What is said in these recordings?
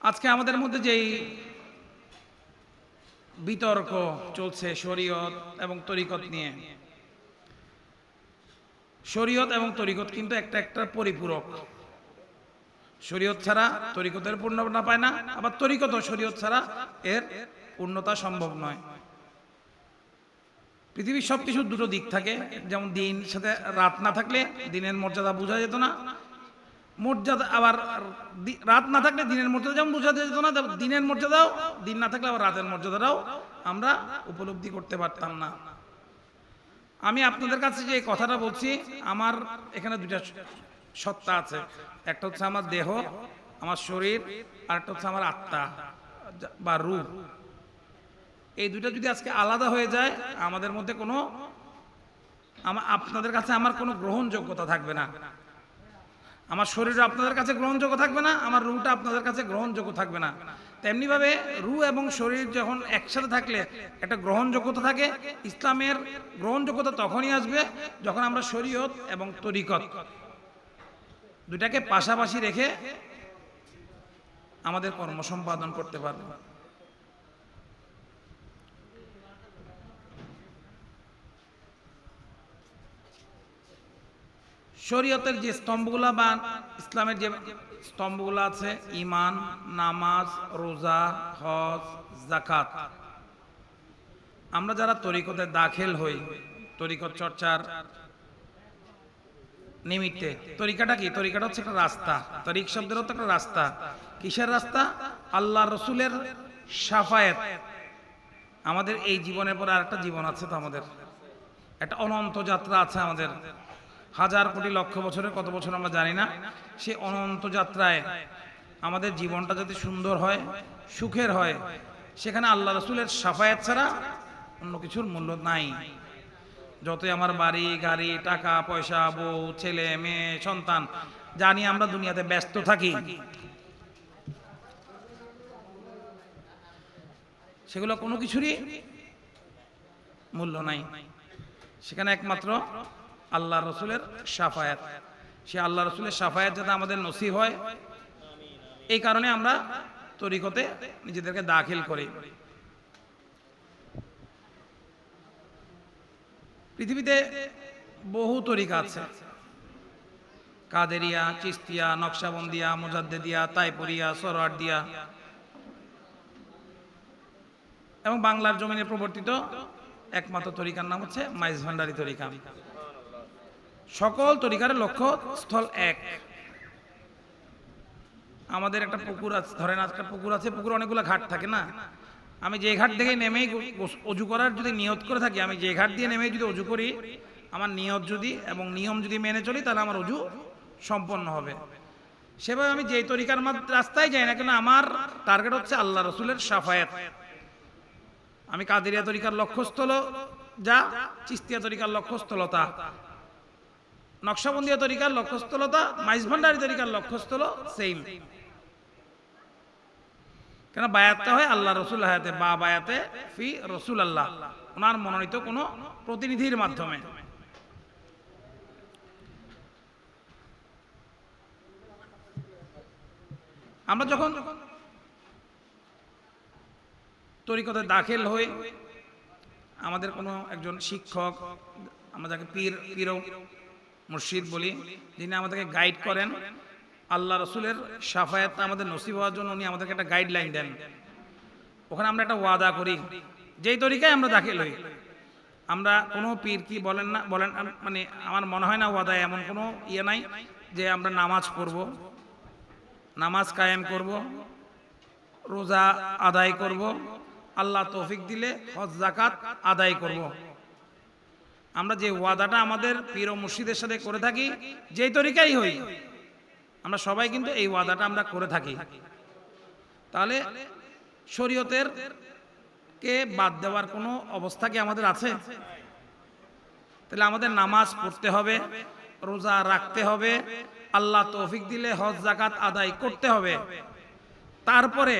আজকে আমাদের মধ্যে যেই বিতর্ক চলছে শরীয়ত এবং তরিকত নিয়ে, শরীয়ত এবং তরিকত কিন্তু একটা একটা পরিপূরক। শরীয়ত ছাড়া তরিকতের পূর্ণতা পায় না, আবার তরিকত শরীয়ত ছাড়া এর পূর্ণতা সম্ভব নয়। পৃথিবীর সব কিছুর দুটো দিক থাকে, যেমন দিন সাথে রাত না থাকলে দিনের মর্যাদা বোঝা যেত না মর্যাদা আবার রাত না থাকলে দিনের মর্যাদা, যেমন বোঝা যেত না দিনের মর্যাদাও, দিন না থাকলে আবার রাতের মর্যাদাটাও আমরা উপলব্ধি করতে পারতাম না। আমি আপনাদের কাছে যে কথাটা বলছি, আমার এখানে দুটা সত্তা আছে। একটা হচ্ছে আমার দেহ, আমার শরীর, আর একটা হচ্ছে আমার আত্মা বা রূপ। এই দুটো যদি আজকে আলাদা হয়ে যায়, আমাদের মধ্যে কোনো আপনাদের কাছে আমার কোনো গ্রহণযোগ্যতা থাকবে না। আমার শরীর আপনাদের কাছে গ্রহণযোগ্য থাকবে না, আমার রুটা আপনাদের কাছে গ্রহণযোগ্য থাকবে না। তেমনিভাবে রু এবং শরীর যখন একসাথে থাকলে একটা গ্রহণযোগ্যতা থাকে, ইসলামের গ্রহণযোগ্যতা তখনই আসবে যখন আমরা শরীয়ত এবং তরিকত দুটাকে পাশাপাশি রেখে আমাদের কর্ম সম্পাদন করতে পারব। শরীয়তের যে স্তম্ভগুলা বা ইসলামের যে স্তম্ভগুলো আছে ইমান নামাজ, রোজা, হজ জাকাত আমরা যারা তরিকতে দাখিল হই, তরিকত চর্চার নিমিত্তে, তরিকাটা কি? তরিকাটা হচ্ছে একটা রাস্তা। তরিক শব্দের হচ্ছে একটা রাস্তা। কিসের রাস্তা? আল্লাহ রসুলের সাফায়েত। আমাদের এই জীবনের পর আর একটা জীবন আছে তো আমাদের। একটা অনন্ত যাত্রা আছে আমাদের। হাজার কোটি লক্ষ বছরের, কত বছর আমরা জানি না। সে অনন্ত যাত্রায় আমাদের জীবনটা যদি সুন্দর হয়, সুখের হয়, সেখানে আল্লাহ রসুলের সাফায়াত ছাড়া অন্য কিছুর মূল্য নাই। যতই আমার বাড়ি, গাড়ি, টাকা, পয়সা, বউ, ছেলে, মেয়ে, সন্তান, জানি আমরা দুনিয়াতে ব্যস্ত থাকি। সেগুলো কোনো কিছুরই মূল্য নাই। সেখানে একমাত্র আল্লাহ রসুলের সাফায়াত সে আল্লাহ রসুলের সাফায়াত যাতে আমাদের নসিব হয়, এই কারণে আমরা তরিকতে নিজেদেরকে দাখিল করি। পৃথিবীতে বহু তরিকা আছে। কাদেরিয়া, চিস্তিয়া, নকশাবন্দিয়া, মোজাদ্দেদিয়া, তাইপুরিয়া সরোয়ার্দিয়া এবং বাংলার জমিনে প্রবর্তিত একমাত্র তরিকার নাম হচ্ছে মাইজ ভান্ডারি তরিকা। সকল তরিকার লক্ষ্য স্থল এক। আমাদের একটা পুকুর আছে, ধরেন একটা পুকুর আছে, পুকুর অনেকগুলো ঘাট থাকে না? আমি যে ঘাট থেকে নেমেই অজু করার যদি নিয়ত করে থাকি, আমি যে ঘাট দিয়ে নেমেই যদি অজু করি, আমার নিয়ত যদি এবং নিয়ম যদি মেনে চলি, তাহলে আমার অজু সম্পন্ন হবে। সেভাবে আমি যেই তরিকার রাস্তায় যাই না কেন, আমার টার্গেট হচ্ছে আল্লাহ রসুলের সাফায়াত। আমি কাদেরিয়া তরিকার লক্ষ্যস্থল, যা চিস্তিয়া তরিকার লক্ষ্যস্থলতা। নকশাবন্দিয়া তরিকার লক্ষ্যস্থলতা, মাইজ ভান্ডারি তরিকার লক্ষ্যস্থল সেম কেন বায়াতটা হয়? আল্লাহ রসুল হায়াতে, বা বায়াতে, ফি রসুল আল্লাহ। ওনার মনোনীত কোনো প্রতিনিধির মাধ্যমে। আমরা যখন তরিকতে দাখিল হই, আমাদের কোনো একজন শিক্ষক, আমরা যাকে পীর পীর মুর্শিদ বলি, যিনি আমাদেরকে গাইড করেন, আল্লাহ রসুলের সাফায়াত আমাদের নসিব হওয়ার জন্য উনি আমাদেরকে একটা গাইডলাইন দেন। ওখানে আমরা একটা ওয়াদা করি, যেই তরিকায় আমরা দাখিল হই। আমরা কোনো পীর কি বলেন না, বলেন মানে আমার মনে হয় না ওয়াদায় এমন কোনো ইয়ে নাই যে আমরা নামাজ পড়ব, নামাজ কায়েম করব, রোজা আদায় করব, আল্লাহ তৌফিক দিলে হজ জাকাত আদায় করব। আমরা যে ওয়াদাটা আমাদের পীর মুর্শিদের সাথে করে থাকি, যেই তরিকাই হই, আমরা সবাই কিন্তু এই ওয়াদাটা আমরা করে থাকি। তাহলে শরীয়তের কে বাদ দেওয়ার কোনো অবস্থা কি আমাদের আছে? তাহলে আমাদের নামাজ পড়তে হবে, রোজা রাখতে হবে, আল্লাহ তৌফিক দিলে হজ জাকাত আদায় করতে হবে। তারপরে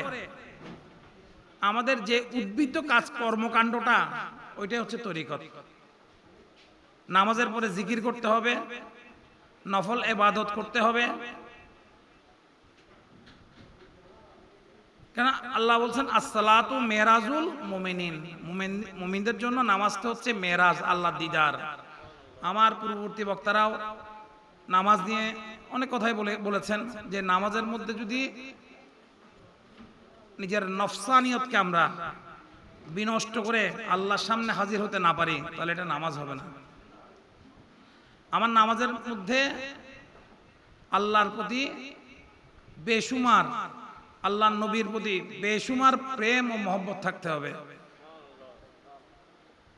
আমাদের যে উদ্বৃত্ত কাজ কর্মকাণ্ডটা, ওইটাই হচ্ছে তরিকত। নামাজের পরে জিকির করতে হবে, নফল এবাদত করতে হবে। কেন আল্লাহ বলছেন, আসসালাতু মেরাজুল মোমেনিন। মোমিনদের জন্য নামাজটা হচ্ছে মেরাজ আল্লাহ দিদার। আমার পূর্ববর্তী বক্তারাও নামাজ নিয়ে অনেক কথাই বলে, বলেছেন যে নামাজের মধ্যে যদি নিজের নফসানিয়তকে আমরা বিনষ্ট করে আল্লাহর সামনে হাজির হতে না পারি, তাহলে এটা নামাজ হবে না। আমার নামাজের মধ্যে আল্লাহর প্রতি বেসুমার আল্লাহ নবীর প্রতি বেসুমার প্রেম ও মহব্বত থাকতে হবে।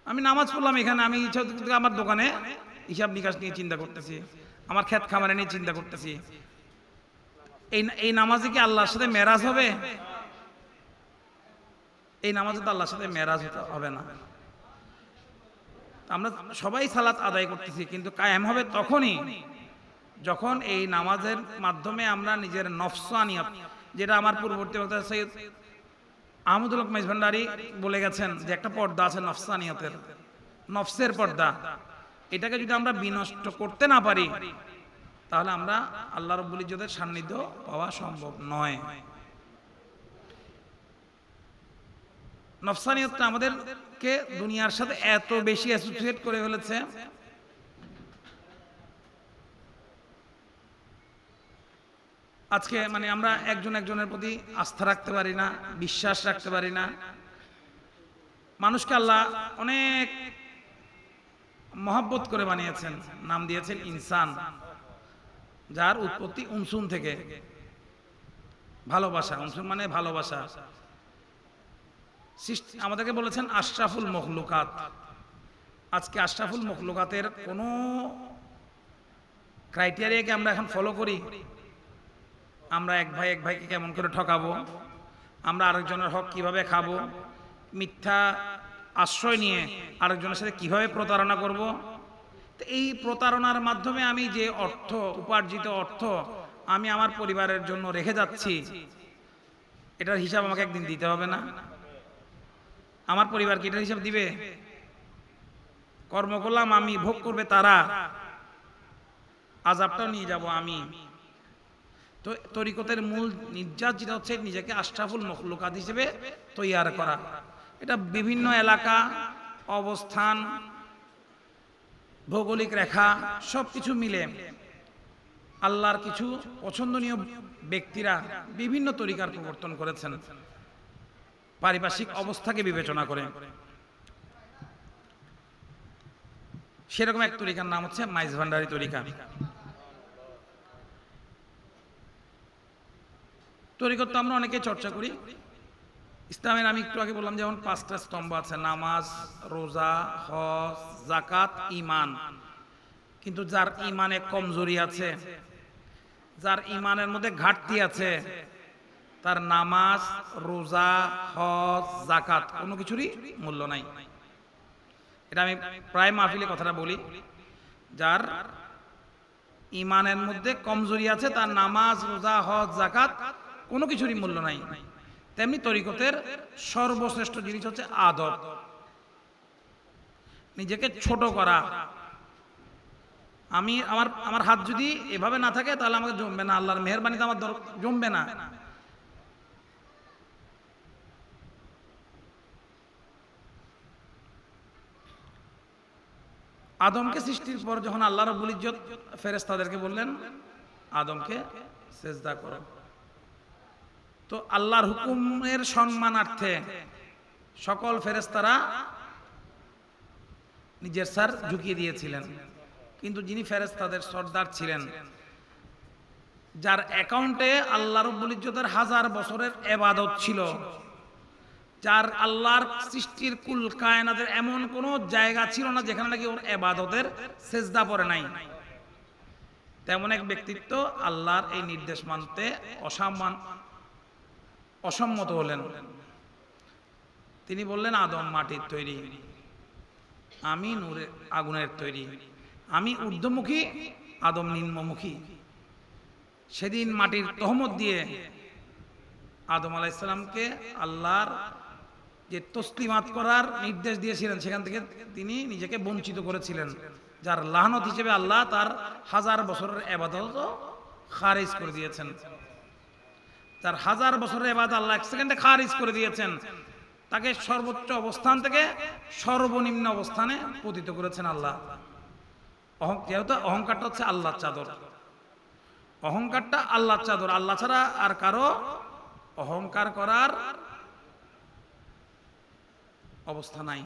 আমি নামাজ পড়লাম এখানে, আমি আমার দোকানে হিসাব নিকাশ নিয়ে চিন্তা করতেছি, আমার ক্ষেত খামারে নিয়ে চিন্তা করতেছি। এই এই নামাজে কি আল্লাহর সাথে মেরাজ হবে? এই নামাজে তো আল্লাহর সাথে মেরাজ হবে না। আমরা সবাই সালাত আদায় করতেছি, কিন্তু কায়েম হবে তখনই। যখন এই নামাজের মাধ্যমে আমরা নিজের নফসানিয়ত যেটা আমার পূর্ববর্তী বক্তা সৈয়দ আহমদুল হক ভান্ডারি বলে গেছেন যে একটা পর্দা আছে নফসানিয়তের নফসের পর্দা। এটাকে যদি আমরা বিনষ্ট করতে না পারি, তাহলে আমরা আল্লাহ রব্বুল ইজ্জতের সান্নিধ্য পাওয়া সম্ভব নয়। নফসানিয়তটা আমাদেরকে দুনিয়ার সাথে এত বেশি অ্যাসোসিয়েট করে ফেলেছে। আজকে মানে আমরা একজন একজনের প্রতি আস্থা রাখতে পারি না, বিশ্বাস রাখতে পারি না। মানুষকে আল্লাহ অনেক মহব্বত করে বানিয়েছেন, নাম দিয়েছেন ইনসান, যার উৎপত্তি উনসুন থেকে। ভালোবাসা, উনসুন মানে ভালোবাসা। আমাদেরকে বলেছেন আশরাফুল মখলুকাত। আজকে আশরাফুল মখলুকাতের কোনো ক্রাইটেরিয়াকে আমরা এখন ফলো করি? আমরা এক ভাই, এক ভাইকে কেমন করে ঠকাবো? আমরা আরেকজনের হক কীভাবে খাব? মিথ্যা আশ্রয় নিয়ে আরেকজনের সাথে কীভাবে প্রতারণা করব? তো এই প্রতারণার মাধ্যমে আমি যে অর্থ, উপার্জিত অর্থ আমি আমার পরিবারের জন্য রেখে যাচ্ছি, এটার হিসাব আমাকে একদিন দিতে হবে না? আমার পরিবার কি এটার হিসাব দিবে? কর্ম করলাম আমি, ভোগ করবে তারা। আজাবটাও নিয়ে যাব আমি। তো তরিকতের মূল নির্যাস যেটা হচ্ছে নিজেকে আশরাফুল মখলুকাত হিসেবে তৈয়ার করা। এটা বিভিন্ন এলাকা, অবস্থান, ভৌগোলিক রেখা সব কিছু মিলে আল্লাহর কিছু পছন্দনীয় ব্যক্তিরা বিভিন্ন তরিকার প্রবর্তন করেছেন। পারিপার্শ্বিক অবস্থাকে বিবেচনা করে। সেরকম এক তরিকার নাম হচ্ছে মাইজ ভান্ডারি তরিকা। তরিকত আমরা অনেকে চর্চা করি। ইসলামের আমি একটু আগে বললাম যেমন পাঁচটা স্তম্ভ আছে, নামাজ, রোজা, হজ জাকাত ইমান কিন্তু যার ইমানে কমজোরি আছে, যার ইমানের মধ্যে ঘাটতি আছে তার নামাজ, রোজা, হজ জাকাত কোনো কিছুরই মূল্য নাই। এটা আমি প্রায় মাহফিলে কথাটা বলি। যার ইমানের মধ্যে কমজোরি আছে, তার নামাজ, রোজা, হজ জাকাত কোনো কিছুরই মূল্য নাই। তেমনি তরিকতের সর্বশ্রেষ্ঠ জিনিস হচ্ছে আদব। নিজেকে ছোট করা। আমি, আমার আমার হাত যদি এভাবে না থাকে, তাহলে আমাকে জমবে না। আল্লাহর মেহরবানিতে আমার জমবে না। আদমকে সৃষ্টির পর যখন আল্লাহ রব্বুল ইজ্জত ফেরেশতাদেরকে বললেন, আদমকে সেজদা করো। তো আল্লাহর হুকুমের সম্মানার্থে সকল ফেরেশতারা নিজের স্যার ঝুঁকিয়ে দিয়েছিলেন। কিন্তু যিনি ফেরেশতাদের সর্দার ছিলেন, যার অ্যাকাউন্টে আল্লাহ রব্বুল ইজ্জতের হাজার বছরের এবাদত ছিল যার আল্লাহর সৃষ্টির কুল কায়নাতের এমন কোনো জায়গা ছিল না যেখানে নাকি ওর এবাদতের সেজদা পড়ে নাই। তেমন এক ব্যক্তিত্ব আল্লাহর এই নির্দেশ মানতে অসাম্মান, অসম্মত হলেন। তিনি বললেন, আদম মাটির তৈরি, আমি নূরে, আগুনের তৈরি, আমি ঊর্ধ্বমুখী, আদম নিম্নমুখী। সেদিন মাটির তহমত দিয়ে আদম আলাইসালামকে আল্লাহর যে তসলিমাত করার নির্দেশ দিয়েছিলেন, সেখান থেকে তিনি নিজেকে বঞ্চিত করেছিলেন, যার লাহনত হিসেবে আল্লাহ তার হাজার বছরের এবাদত খারিজ করে দিয়েছেন। তার হাজার বছরের এবাদ আল্লাহ এক সেকেন্ডে খারিজ করে দিয়েছেন। তাকে সর্বোচ্চ অবস্থান থেকে সর্বনিম্ন অবস্থানে পতিত করেছেন আল্লাহ। যেহেতু অহংকারটা হচ্ছে আল্লাহর চাদর। অহংকারটা আল্লাহর চাদর। আল্লাহ ছাড়া আর কারও অহংকার করার অবস্থা নাই।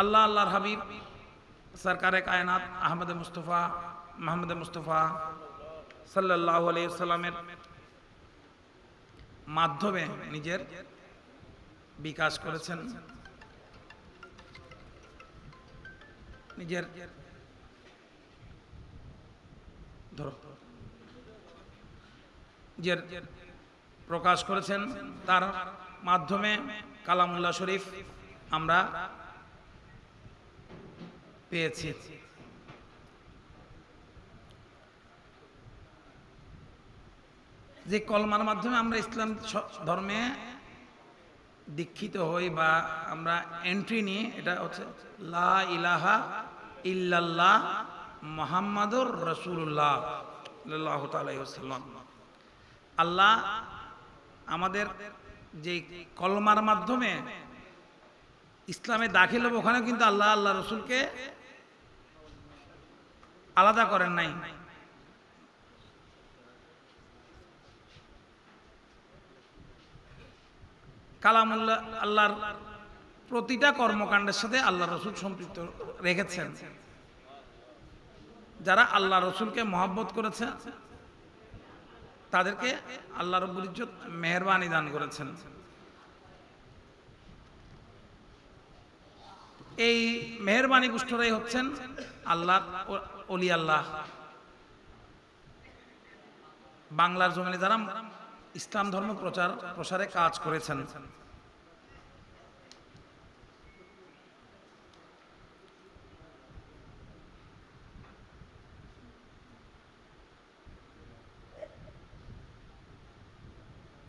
আল্লাহ, আল্লাহর হাবিব, সরকারে কায়নাত, আহমদ মুস্তফা, মাহমুদ মুস্তফা সাল্লাহ সাল্লামের মাধ্যমে নিজের বিকাশ করেছেন। নিজের ধরো, নিজের প্রকাশ করেছেন তার মাধ্যমে কালামুল্লাহ শরীফ আমরা পেয়েছি। যে কলমার মাধ্যমে আমরা ইসলাম ধর্মে দীক্ষিত হই বা আমরা এন্ট্রি নিই, এটা হচ্ছে লা ইলাহা ইল্লাল্লাহ মোহাম্মদুর রসুল্লাহ আল্লাহ আমাদের যে কলমার মাধ্যমে ইসলামে দাখিল হব ওখানে কিন্তু আল্লাহ আল্লাহ রসুলকে আলাদা করেন নাই। কালামুল্লাহ, আল্লাহর প্রতিটা কর্মকাণ্ডের সাথে আল্লাহ রসুল সম্পৃক্ত রেখেছেন। যারা আল্লাহ রসুলকে মহাব্বত করেছে তাদেরকে আল্লাহ রব্বুল ইজ্জত মেহরবানি দান করেছেন। এই মেহরবানি গুষ্ঠরাই হচ্ছেন আল্লাহ অলি আল্লাহ। বাংলার জমিনে যারা ইসলাম ধর্ম প্রচার, প্রসারে কাজ করেছেন।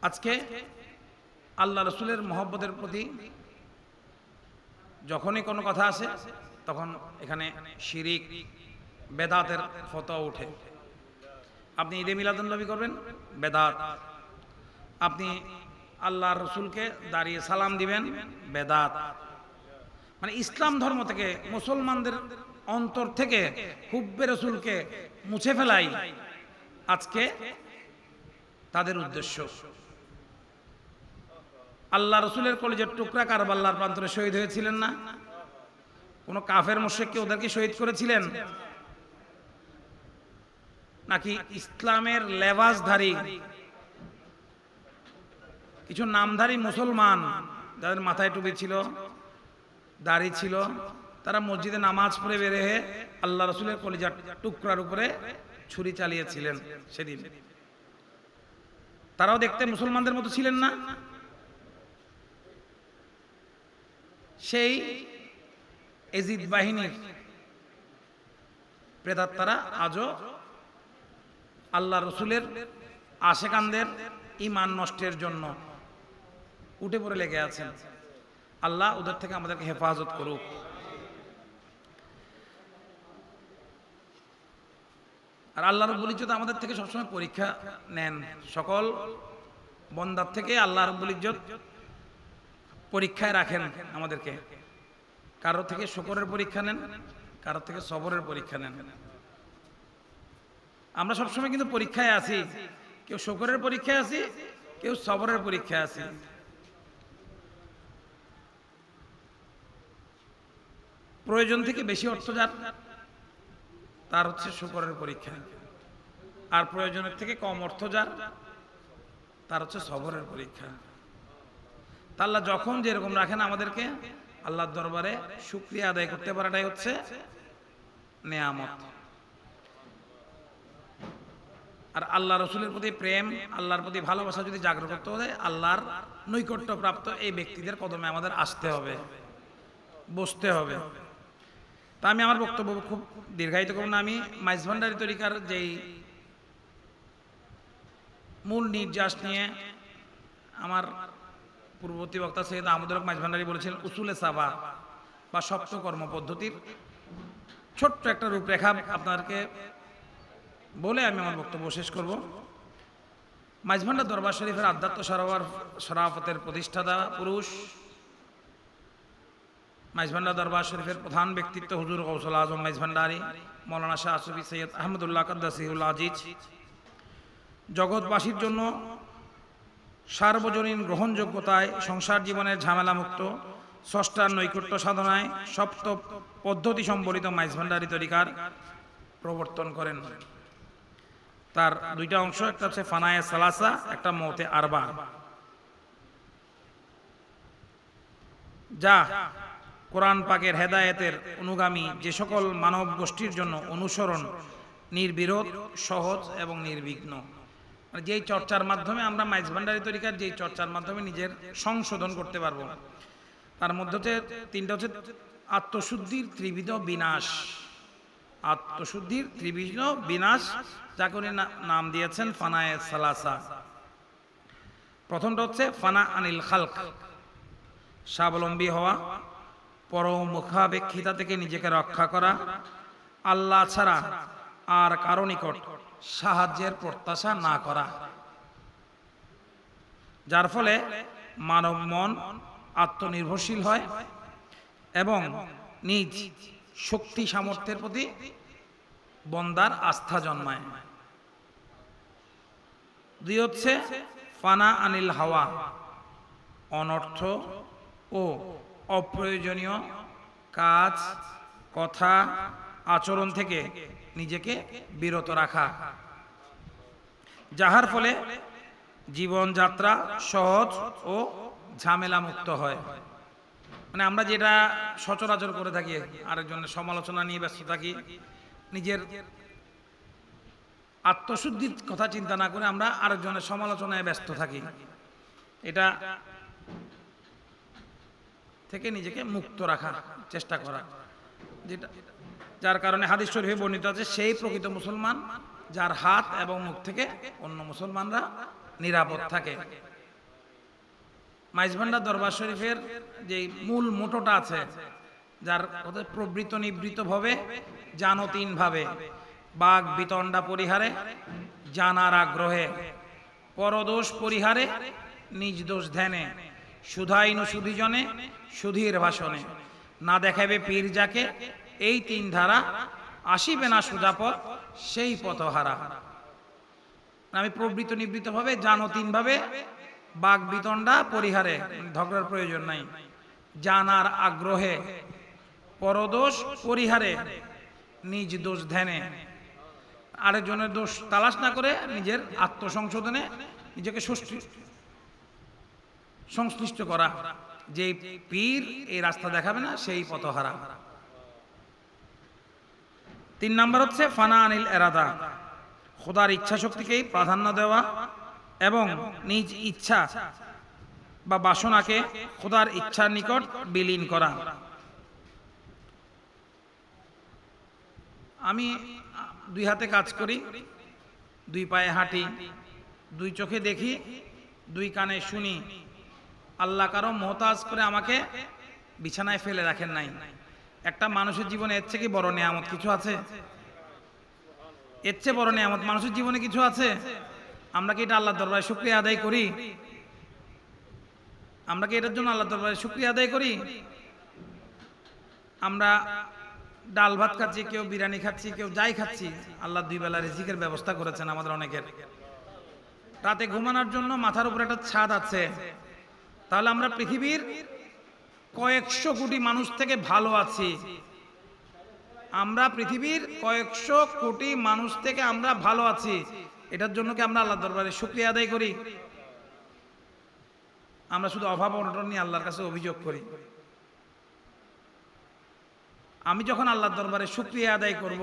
আজকে আল্লাহ রসুলের মহব্বতের প্রতি যখনই কোনো কথা আসে, তখন এখানে শিরিক, বেদাতের ফটো উঠে। আপনি ঈদে মিলাদুল্নবী করবেন? বেদাত। আপনি আল্লাহ রসুলকে দাঁড়িয়ে সালাম দিবেন? বেদাত। মানে ইসলাম ধর্ম থেকে মুসলমানদের অন্তর থেকে হুব্বে রসুলকে মুছে ফেলাই আজকে তাদের উদ্দেশ্য। আল্লাহ রসুলের কলেজের টুকরা কারবাল্লার প্রান্তরে শহীদ হয়েছিলেন না? কোনো কাফের মোশেককে ওদেরকে শহীদ করেছিলেন? নাকি ইসলামের লেবাসধারী, কিছু নামধারী মুসলমান যাদের মাথায় টুপি ছিল, দাড়ি ছিল, তারা মসজিদে নামাজ পড়ে বের হয়ে আল্লাহ রসুলের কলিজার টুকরার উপরে ছুরি চালিয়েছিলেন সেদিন। তারাও দেখতে মুসলমানদের মতো ছিলেন না? সেই এজিদ বাহিনীর প্রেতাত্মারা আজও আল্লাহ রসুলের আশেকানদের ইমান নষ্টের জন্য উঠে পড়ে লেগে আছেন। আল্লাহ ওদের থেকে আমাদেরকে হেফাজত করুক। আর আল্লাহ রব্বুল ইজ্জত আমাদের থেকে সবসময় পরীক্ষা নেন। সকল বন্দার থেকে আল্লাহ রব্বুল ইজ্জত পরীক্ষায় রাখেন আমাদেরকে। কারও থেকে শুকরের পরীক্ষা নেন, কারও থেকে সবরের পরীক্ষা নেন। আমরা সবসময় কিন্তু পরীক্ষায় আছি। কেউ শুকরের পরীক্ষায় আছি, কেউ সবরের পরীক্ষায় আছি। প্রয়োজন থেকে বেশি অর্থ যার, তার হচ্ছে শুকরের পরীক্ষা। আর প্রয়োজনের থেকে কম অর্থ যার, তার হচ্ছে সবরের পরীক্ষা। আল্লাহ যখন যেরকম রাখেন আমাদেরকে, আল্লাহর দরবারে শুক্রিয়া আদায় করতে পারাটাই হচ্ছে নেয়ামত। আর আল্লাহ রসুলের প্রতি প্রেম, আল্লাহর প্রতি ভালোবাসা যদি জাগ্রত করতে হয় আল্লাহর নৈকট্য প্রাপ্ত এই ব্যক্তিদের কদমে আমাদের আসতে হবে, বসতে হবে। তা আমি আমার বক্তব্য খুব দীর্ঘায়িত করব না। আমি মাইজ ভান্ডারি তরিকার যেই মূল নির্যাস নিয়ে আমার পূর্ববর্তী বক্তা সৈয়দ আহমদুল মাইজ ভান্ডারি বলেছেন, উসুলে সাবা বা সপ্ত কর্ম পদ্ধতির ছোট্ট একটা রূপরেখা আপনাদেরকে বলে আমি আমার বক্তব্য শেষ করব। মাঝভান্ডা দরবার শরীফের আধ্যাত্ম সরোবর সরাফতের প্রতিষ্ঠাতা পুরুষ মাইজভান্ডা দরবার শরীফের প্রধান ব্যক্তিত্ব হুজুর কৌশল আজম মাইজভান্ডারি মৌলানা শাহ আসফি সৈয়দ আহমদুল্লাহ কাদ্দাসিউল আজিজ। জগৎবাসীর জন্য সার্বজনীন গ্রহণযোগ্যতায় সংসার জীবনের ঝামেলামুক্ত, ষষ্ঠার নৈকট্য সাধনায় সপ্ত পদ্ধতি সম্বলিত মাইজভান্ডারি তরিকার প্রবর্তন করেন। তার দুইটা অংশ, একটা হচ্ছে ফানায়ে সালাসা, একটা মতে আরবা। যা কোরআন পাকের হেদায়েতের অনুগামী যে সকল মানব গোষ্ঠীর জন্য অনুসরণ, নির্বিরোধ, সহজ এবং নির্বিঘ্ন। যেই চর্চার মাধ্যমে আমরা মাইজ ভান্ডারি তরিকার যেই চর্চার মাধ্যমে নিজের সংশোধন করতে পারব, তার মধ্যে তিনটা হচ্ছে আত্মশুদ্ধির ত্রিবিধ বিনাশ। আত্মশুদ্ধির ত্রিবিধ বিনাশ, যাকে উনি নাম দিয়েছেন ফানায়ে সালাসা। প্রথমটা হচ্ছে ফানা আনিল খালক। স্বাবলম্বী হওয়া, পরমুখাপেক্ষিতা থেকে নিজেকে রক্ষা করা। আল্লাহ ছাড়া আর কারও নিকট সাহায্যের প্রত্যাশা না করা। যার ফলে মানব মন আত্মনির্ভরশীল হয় এবং নিজ শক্তি সামর্থ্যের প্রতি বন্দার আস্থা জন্মায়। দুই হচ্ছে ফানা আনিল হাওয়া, অনর্থ ও অপ্রয়োজনীয় কাজ, কথা, আচরণ থেকে নিজেকে বিরত রাখা। যাহার ফলে জীবনযাত্রা সহজ ও ঝামেলা মুক্ত হয়। মানে আমরা যেটা সচরাচর করে থাকি, আরেকজনের সমালোচনা নিয়ে ব্যস্ত থাকি, নিজের আত্মশুদ্ধির কথা চিন্তা না করে আমরা আরেকজনের সমালোচনায় ব্যস্ত থাকি। এটা থেকে নিজেকে মুক্ত রাখা চেষ্টা করা। যেটা যার কারণে হাদিস শরীফে বর্ণিত আছে, সেই প্রকৃত মুসলমান যার হাত এবং মুখ থেকে অন্য মুসলমানরা নিরাপদ থাকে। মাইজভান্ডার দরবার শরীফের যে মূল মোটোটা আছে, যার প্রবৃত নিবৃত ভাবে, জানতীন ভাবে, বাঘ বিতণ্ডা পরিহারে, জানার আগ্রহে, পরদোষ পরিহারে, নিজ দোষ ধ্যানে, সুধাইনু সুধিজনে, সুধীর ভাষণে, না দেখাবে পীর যাকে এই তিন ধারা আসিবে না সুজাপথ, সেই পথহারা। আমি প্রবৃত নিবৃত ভাবে জানতীন ভাবে বাঘ বিতণ্ডা পরিহারে, ঝগড়ার প্রয়োজন নাই। জানার আগ্রহে, পরদোষ পরিহারে, নিজ দোষ ধ্যানে। আরেকজনের দোষ তালাশ না করে নিজের আত্মসংশোধনে নিজেকে সংশ্লিষ্ট করা। যে পীর এই রাস্তা দেখাবে না, সেই পথহারা। তিন নাম্বার হচ্ছে ফানা আনিল এরাদা। খোদার ইচ্ছা শক্তিকেই প্রাধান্য দেওয়া এবং নিজ ইচ্ছা বা বাসনাকে খোদার ইচ্ছার নিকট বিলীন করা। আমি দুই হাতে কাজ করি, দুই পায়ে হাঁটি, দুই চোখে দেখি, দুই কানে শুনি। আল্লাহ কারও মোহতাজ করে আমাকে বিছানায় ফেলে রাখেন নাই। একটা মানুষের জীবনে এর থেকে বড় নিয়ামত কিছু আছে? এর চেয়ে বড় নিয়ামত মানুষের জীবনে কিছু আছে? আমরা কি এটা আল্লাহ দরবারে শুক্রিয়া আদায় করি? আমরা কি এটার জন্য আল্লাহ দরবারে শুক্রিয়া আদায় করি? আমরা ডাল ভাত খাচ্ছি, কেউ বিরিয়ানি খাচ্ছি, কেউ যাই খাচ্ছি, আল্লাহ দুই বেলা রিজিকের ব্যবস্থা করেছেন আমাদের অনেকের। রাতে ঘুমানোর জন্য মাথার উপর একটা ছাদ আছে। তাহলে আমরা পৃথিবীর কয়েকশো কোটি মানুষ থেকে ভালো আছি। আমরা পৃথিবীর কয়েকশো কোটি মানুষ থেকে আমরা ভালো আছি। এটার জন্য কি আমরা আল্লাহ দরবারে শুক্রিয়া আদায় করি? আমরা শুধু অভাব অনটন নিয়ে আল্লাহর কাছে অভিযোগ করি। আমি যখন আল্লাহর দরবারে শুক্রিয়া আদায় করব,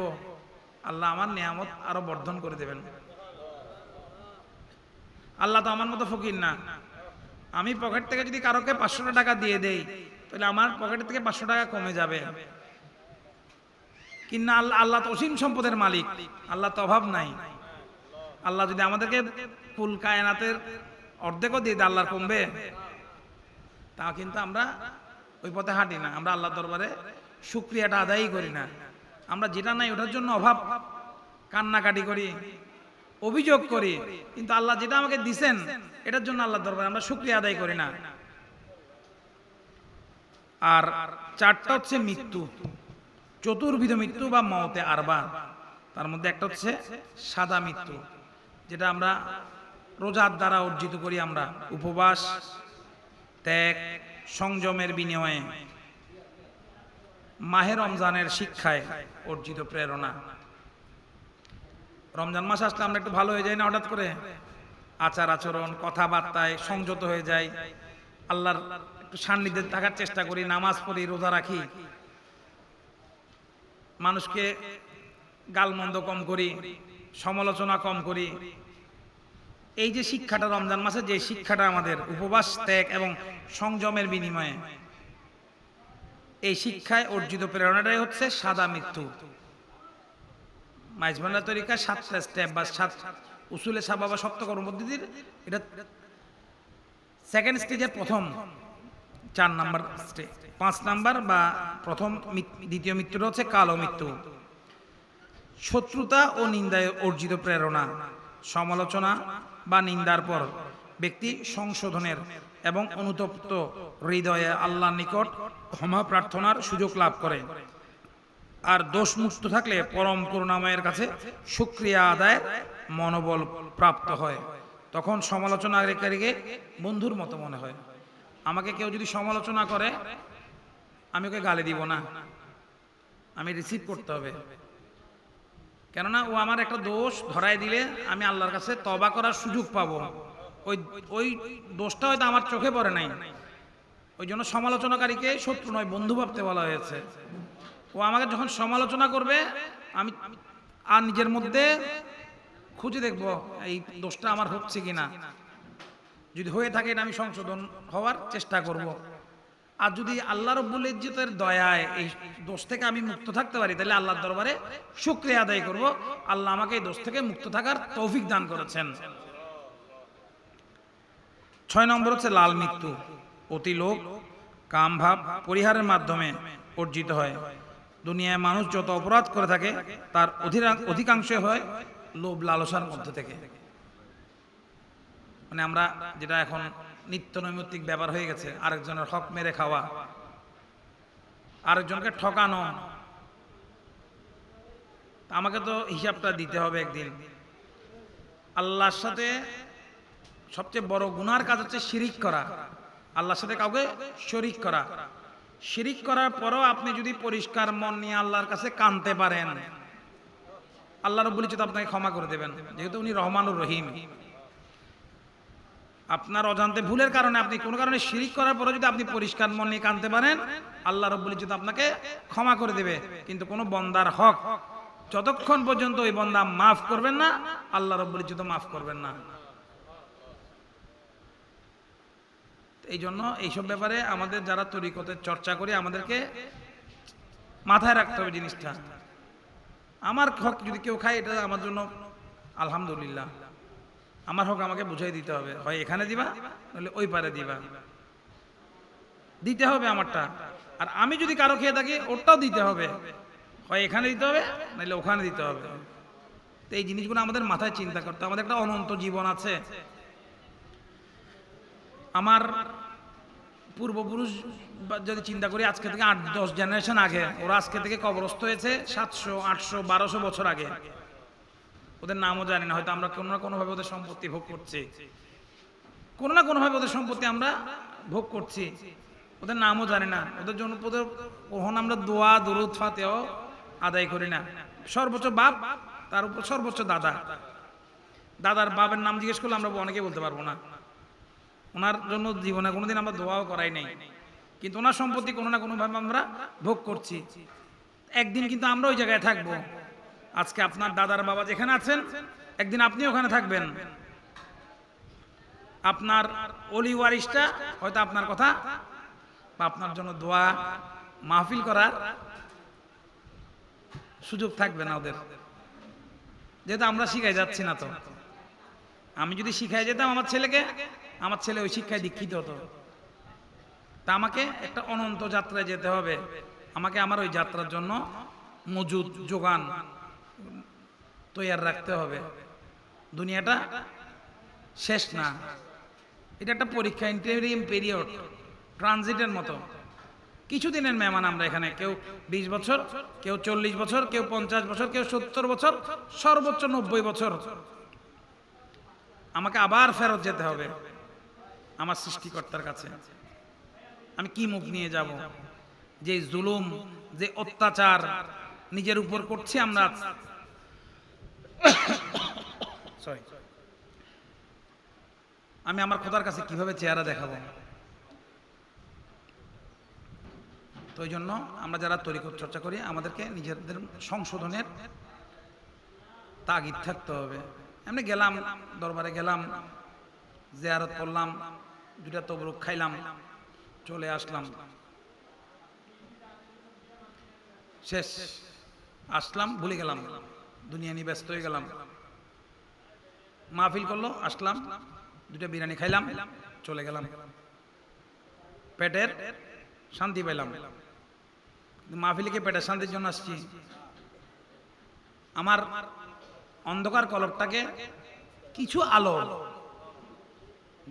আল্লাহ আমার নিয়ামত আরও বর্ধন করে দেবেন। আল্লাহ তো আমার মতো ফকির না। আমি পকেট থেকে যদি কারোকে পাঁচশো টাকা দিয়ে দেই তাহলে আমার পকেট থেকে পাঁচশো টাকা কমে যাবে। কিনা আল্লাহ আল্লাহ তো অসীম সম্পদের মালিক। আল্লাহ তো অভাব নাই। আল্লাহ যদি আমাদেরকে ফুল কায়নাতের অর্ধেকও দিয়ে দেয়, আল্লাহর কমবে। তা কিন্তু আমরা ওই পথে হাঁটি না। আমরা আল্লাহ দরবারে শুক্রিয়াটা আদায়ই করি না। আমরা যেটা নাই ওটার জন্য অভাব। কান্নাকাটি করি, অভিযোগ করি। কিন্তু আল্লাহ যেটা আমাকে দিছেন, এটার জন্য আল্লাহ দরবারে আমরা শুক্রিয়া আদায় করি না। আর চারটা হচ্ছে মৃত্যু। চতুর্বিধ মৃত্যু বা মতে আরবা তার মধ্যে একটা হচ্ছে সাদা মৃত্যু, যেটা আমরা রোজার দ্বারা অর্জিত করি আমরা। উপবাস, ত্যাগ, সংযমের বিনিময়ে। মাহে রমজানের শিক্ষায় অর্জিত প্রেরণা। রমজান মাস আসলে আমরা একটু ভালো হয়ে যাই না হঠাৎ করে? আচার আচরণ, কথাবার্তায় সংযত হয়ে যায় আল্লাহর সান্নিধ্যে থাকার চেষ্টা করি, নামাজ পড়ি, রোজা রাখি। মানুষকে গালমন্দ কম করি, সমালোচনা কম করি। এই যে শিক্ষাটা রমজান মাসে, যে শিক্ষাটা আমাদের উপবাস, ত্যাগ এবং সংযমের বিনিময়ে, এই শিক্ষায় অর্জিত প্রেরণাটাই হচ্ছে সাদা মৃত্যু। মাইজমান্ডা তরিকা সাতটা স্টেপ বা সাত উসুলে সাবা বা সপ্ত এটা সেকেন্ড স্টেজের প্রথম। চার নাম্বার পাঁচ নাম্বার বা প্রথম দ্বিতীয় মৃত্যুটা হচ্ছে কালো মৃত্যু। শত্রুতা ও নিন্দায় অর্জিত প্রেরণা, সমালোচনা বা নিন্দার পর ব্যক্তি সংশোধনের এবং অনুতপ্ত হৃদয়ে আল্লাহর নিকট ক্ষমা প্রার্থনার সুযোগ লাভ করে। আর দোষমুক্ত থাকলে পরম করুণাময়ের কাছে সুক্রিয়া আদায়ের মনোবল প্রাপ্ত হয়। তখন সমালোচনা সমালোচনাকারীকে বন্ধুর মতো মনে হয়। আমাকে কেউ যদি সমালোচনা করে, আমি ওকে গালি দিব না। আমি রিসিভ করতে হবে। কেননা ও আমার একটা দোষ ধরাই দিলে আমি আল্লাহর কাছে তবা করার সুযোগ পাবো। ওই ওই দোষটা হয়তো আমার চোখে পড়ে নাই। ওই জন্য সমালোচনাকারীকে শত্রু নয়, বন্ধু ভাবতে বলা হয়েছে। ও আমাকে যখন সমালোচনা করবে, আমি আর নিজের মধ্যে খুঁজে দেখব, এই দোষটা আমার হচ্ছে কিনা। যদি হয়ে থাকে আমি সংশোধন হওয়ার চেষ্টা করব। আর যদি আল্লাহ রব্বুল ইজ্জতের দয়ায় এই দোষ থেকে আমি মুক্ত থাকতে পারি, তাহলে আল্লাহর দরবারে শুক্রিয়া আদায় করব। আল্লাহ আমাকে এই দোষ থেকে মুক্ত থাকার তৌফিক দান করেছেন। ছয় নম্বর হচ্ছে লাল মৃত্যু। অতি লোভ, কাম ভাব, পরিহারের মাধ্যমে অর্জিত হয়। দুনিয়ায় মানুষ যত অপরাধ করে থাকে, তার অধিরা- অধিকাংশ হয় লোভ লালসার মধ্যে থেকে। মানে আমরা যেটা এখন নিত্য নৈমিত্তিক ব্যাপার হয়ে গেছে, আরেকজনের হক মেরে খাওয়া, আরেকজনকে ঠকানো। আমাকে তো হিসাবটা দিতে হবে একদিন। আল্লাহর সাথে সবচেয়ে বড় গুনার কাজ হচ্ছে শিরিক করা। আল্লাহর সাথে কাউকে শরিক করা। শিরিক করার পরও আপনি যদি পরিষ্কার মন নিয়ে আল্লাহর কাছে কানতে পারেন, আল্লাহ রব্বুল আপনাকে ক্ষমা করে দেবেন, যেহেতু উনি রহমানুর রহিম। আপনার অজান্তে ভুলের কারণে আপনি কোনো কারণে শিরিক করার পরে যদি আপনি পরিষ্কার মন নিয়ে কানতে পারেন, আল্লাহ রব্বুল ইজ্জত আপনাকে ক্ষমা করে দেবে। কিন্তু কোনো বন্দার হক যতক্ষণ পর্যন্ত ওই বন্দা মাফ করবেন না, আল্লাহ রব্বুল ইজ্জত মাফ করবেন না। এই জন্য এইসব ব্যাপারে আমাদের যারা তরিকতের চর্চা করি আমাদেরকে মাথায় রাখতে হবে জিনিসটা। আমার হক যদি কেউ খায়, এটা আমার জন্য আলহামদুলিল্লাহ। আমার হক আমাকে বুঝাই দিতে হবে। হয় এখানে দিবা, নাহলে ওই পারে দিবা। দিতে হবে আমারটা। আর আমি যদি কারও খেয়ে থাকি ওটাও দিতে হবে। হয় এখানে দিতে হবে, নাহলে ওখানে দিতে হবে। তো এই জিনিসগুলো আমাদের মাথায় চিন্তা করতে। আমাদের একটা অনন্ত জীবন আছে। আমার পূর্বপুরুষ যদি চিন্তা করি, আজকে থেকে আট, দশ জেনারেশন আগে, ওরা আজকে থেকে কবরস্থ হয়েছে সাতশো, আটশো, বারোশো বছর আগে। ওদের নামও জানি না, হয়তো আমরা কোনো না কোনোভাবে ওদের সম্পত্তি ভোগ করছি। কোনো না কোনোভাবে ওদের সম্পত্তি আমরা ভোগ করছি। ওদের নামও জানি না, ওদের জন্য ওদের কখন আমরা দোয়া, দরুদ ফাতেও আদায় করি না। সর্বোচ্চ বাপ, তার উপর সর্বোচ্চ দাদা। দাদার বাবার নাম জিজ্ঞেস করলে আমরা অনেকে বলতে পারব না। ওনার জন্য জীবনে কোনোদিন আমরা দোয়াও করাই নাই। কিন্তু ওনার সম্পত্তি কোনো না কোনোভাবে আমরা ভোগ করছি। একদিন কিন্তু আমরা ওই জায়গায় থাকব। আজকে আপনার দাদার বাবা যেখানে আছেন, একদিন আপনি ওখানে থাকবেন। আপনার অলি ওয়ারিসটা হয়তো আপনার কথা, বা আপনার জন্য দোয়া, মাহফিল করার সুযোগ থাকবে না ওদের। যেহেতু আমরা শিখাই যাচ্ছি না তো। আমি যদি শিখাই যেতাম আমার ছেলেকে, আমার ছেলে ওই শিক্ষায় দীক্ষিত হতো। তা আমাকে একটা অনন্ত যাত্রায় যেতে হবে। আমাকে আমার ওই যাত্রার জন্য মজুদ, যোগান তৈয়ার রাখতে হবে। দুনিয়াটা শেষ না। এটা একটা পরীক্ষা ইন্টারিম পিরিয়ড ট্রানজিটের মতো। কিছুদিনের মেহমান আমরা এখানে, কেউ বিশ বছর, কেউ চল্লিশ বছর, কেউ পঞ্চাশ বছর, কেউ সত্তর বছর, সর্বোচ্চ নব্বই বছর। আমাকে আবার ফেরত যেতে হবে আমার সৃষ্টিকর্তার কাছে। আমি কি মুখ নিয়ে যাব? যে জুলুম, যে অত্যাচার নিজের উপর করছি আমরা Sorry. আমি আমার খোদার কাছে কীভাবে চেহারা দেখাবো? তো এই জন্য আমরা যারা তরিকত চর্চা করি, আমাদেরকে নিজেদের সংশোধনের তাগিদ থাকতে হবে। এমনি গেলাম, দরবারে গেলাম, জিয়ারত করলাম দুটা তবরুক খাইলাম, চলে আসলাম। শেষ। আসলাম, ভুলে গেলাম। দুনিয়া নিয়ে ব্যস্ত হয়ে গেলাম। মাহফিল করল, আসলাম, দুটা বিরিয়ানি খাইলাম, চলে গেলাম। পেটের শান্তি পেলাম মাহফিলে পেটের শান্তির জন্য আসছি। আমার অন্ধকার কলবটাকে কিছু আলো,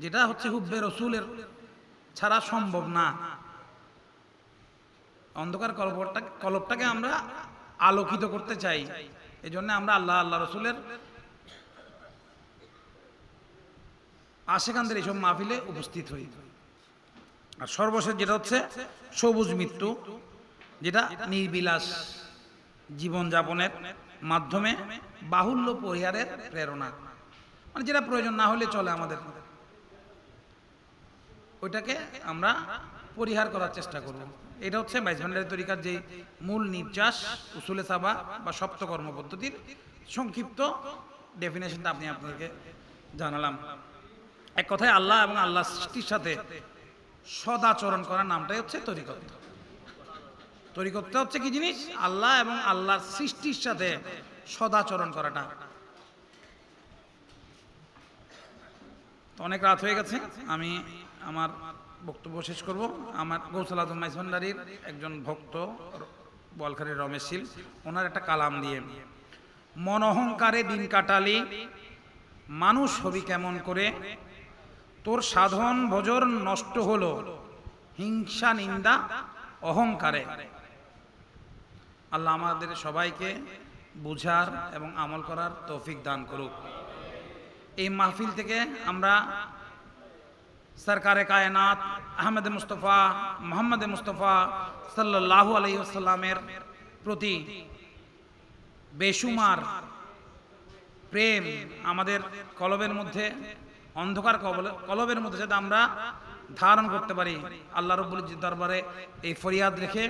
যেটা হচ্ছে হুব্বে রসুলের ছাড়া সম্ভব না। অন্ধকার কলবটা কলবটাকে আমরা আলোকিত করতে চাই। এই জন্য আমরা আল্লাহ আল্লাহ রসুলের আশেখানদের এইসব মাহফিলে উপস্থিত হই। আর সর্বশেষ যেটা হচ্ছে সবুজ মৃত্যু, যেটা নির্বিলাস জীবনযাপনের মাধ্যমে বাহুল্য পরিহারের প্রেরণা। মানে যেটা প্রয়োজন না হলে চলে আমাদের। ওইটাকে আমরা পরিহার করার চেষ্টা করব। এটা হচ্ছে বাইজভান্ডারের তরিকার যে মূল নির্যাস, উসুলে সাবা বা সপ্ত কর্ম পদ্ধতির সংক্ষিপ্ত ডেফিনেশনটা আপনি আপনাদেরকে জানালাম। এক কথায় আল্লাহ এবং আল্লাহ সৃষ্টির সাথে সদাচরণ করার নামটাই হচ্ছে তরিকত। তরিকতটা হচ্ছে কি জিনিস? আল্লাহ এবং আল্লাহর সৃষ্টির সাথে সদাচরণ করাটা। তো অনেক রাত হয়ে গেছে, আমি আমার বক্তব্য শেষ করব। আমার গৌসাল আজম মাইসভান্ডারির একজন ভক্ত বলখারির রমেশ শীল, ওনার একটা কালাম দিয়ে মন অহংকারে দিন কাটালি, মানুষ হবি কেমন করে? তোর সাধন ভজর নষ্ট হলো, হিংসা নিন্দা অহংকারে। আল্লাহ আমাদের সবাইকে বুঝার এবং আমল করার তৌফিক দান করুক। এই মাহফিল থেকে আমরা সরকারে কায়নাত আহমেদ মুস্তফা, মোহাম্মদ মুস্তফা সাল্লাহ আলহিসাল্লামের প্রতি বেসুমার প্রেম আমাদের কলবের মধ্যে, অন্ধকার কলবের মধ্যে যাতে আমরা ধারণ করতে পারি। আল্লাহ রব্বুল দরবারে এই ফরিয়াদ রেখে